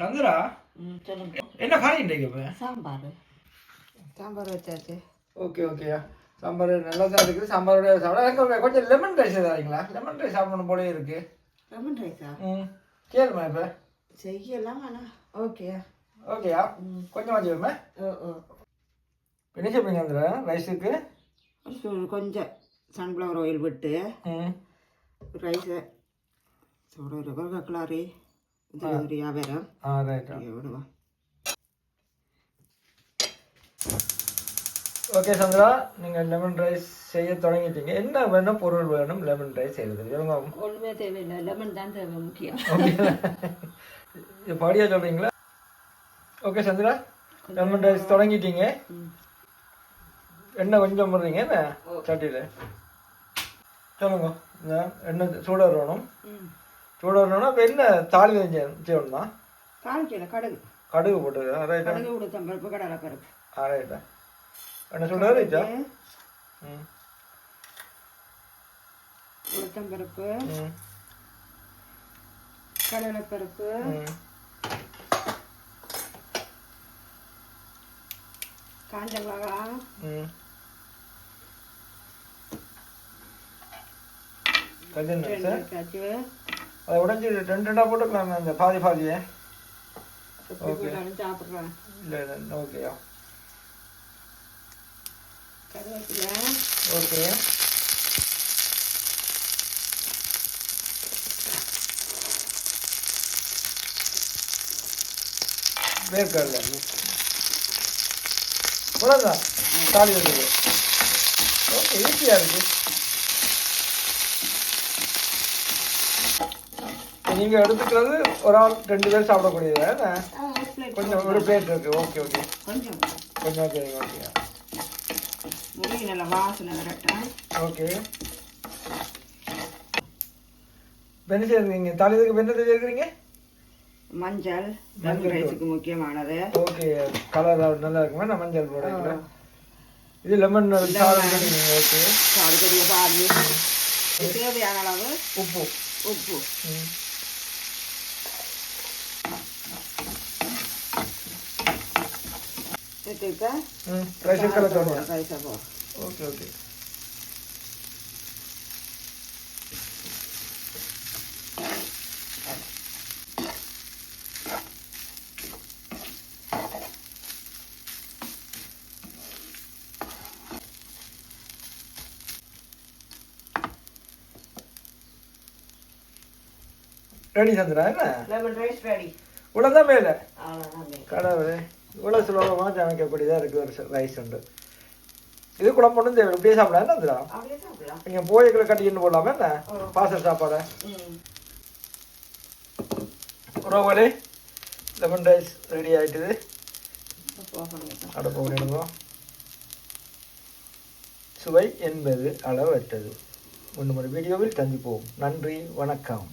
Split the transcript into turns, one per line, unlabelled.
சந்திரா
ம் சொல்லுங்க.
என்ன கறி இன்றைக்கு இப்போ?
சாம்பார். சாம்பார் வச்சாச்சு.
ஓகே ஓகேயா சாம்பார் நல்லா தான் இருக்குது. சாம்பாரோட சாப்பிட எனக்கு கொஞ்சம் லெமன் ரைஸ் தரீங்களா? லெமன் ரைஸ் சாப்பிடணும் போலே இருக்கு.
லெமன் ரைஸா
ம். கேளுமா இப்போ?
செய்யலாம் ஆனால் ஓகே
ஓகேயா கொஞ்சம் வச்சுக்கோமே
ஓ ஓ.
என்ன செய்வீங்க அந்த ரைஸுக்கு
கொஞ்சம் சன்ஃப்ளவர் ஆயில் விட்டு
ம்.
ரைஸை சூட ஒரு கிளாரி
ஓகே சந்திரா நீங்கள் லெமன் ரைஸ் செய்ய தொடங்கிட்டீங்க என்ன வேணும் பொருள் வேணும் லெமன் ரைஸ் செய்யறது
ஒன்றுமே தேவையில்லை லெமன் தான் தேவை முக்கியம்
இது படியா சொல்றீங்களா ஓகே சந்திரா லெமன் ரைஸ் தொடங்கிட்டீங்க. எண்ணெய் கொஞ்சம் போடுறீங்க என்ன சட்டியில் சொல்லுங்க எண்ணெய் சூட வரணும்
ம்
சூட வரணும்னா இப்போ என்ன தாலி செய்யணும்னா
காமிக்கல கடுகு.
கடுகு போட்டு ரைட்டா
கடுகு உளுத்தம் பருப்பு கடலை பருப்பு.
ஆ ரைட்டா எண்ணெய் சூட ரைட்டா ம்.
உளுத்தம் பருப்பு கடலை பருப்பு. காஞ்ச மிளகா.
ம். கஜன்
வச்சாச்சு
அதை உடஞ்சி ரெண்டு ரெண்டாக போட்டுக்கலாமே அந்த பாதி பாதியே.
சாப்பிட்றேன்.
இல்லை ஓகேயா ஓகே வேர்க்கடலை. இவ்வளோதான் தாலி வந்தது ஓகே ஈஸியாக இருக்கு. நீங்கள் எடுத்துக்கிறது ஒரு ஆள் ரெண்டு பேர் சாப்பிடக்கூடியது? கொஞ்சம் ஒரு பிளேட் இருக்கு. ஓகே ஓகே
கொஞ்சம்.
கொஞ்சம் ஓகே
வரட்டும்.
ஓகே என்ன செய்யறீங்க இப்போ என்ன செய்யறீங்க
மஞ்சள். ரைஸுக்கு முக்கியமானது.
ஓகே கலர் நல்லா இருக்குமா? நான் மஞ்சள் போடுறேன். இது லெமன் சாதம் ஓகே
அதுக்குரிய பாதி தேவையான அளவு
உப்பு.
உப்பு.
கலர் தருவோம்
ரைஸை போ
ஓகே ஓகே ரெடி சந்திரா என்ன
லெமன் ரைஸ் ரெடி
இவ்வளோதான் மேலே கடவுளே இவ்வளோ சுலபமாக சமைக்கக்கூடியதாக இருக்குது ஒரு ரைஸ் உண்டு. இது குழம்பு ஒன்றும் தேவை இப்படியே சாப்பிடலாம்.
சாப்பிடலாம்.
நீங்கள் போய்க்குள்ள கட்டிக்கிட்டு போடலாமா என்ன? பாசல் சாப்பாடை. உறவுகளே லெமன் ரைஸ் ரெடி
போகணும்
அடுப்பு பண்ணிடுங்க சுவை என்பது அளவற்றது. இன்னும் ஒரு வீடியோவில் சந்திப்போம் நன்றி வணக்கம்.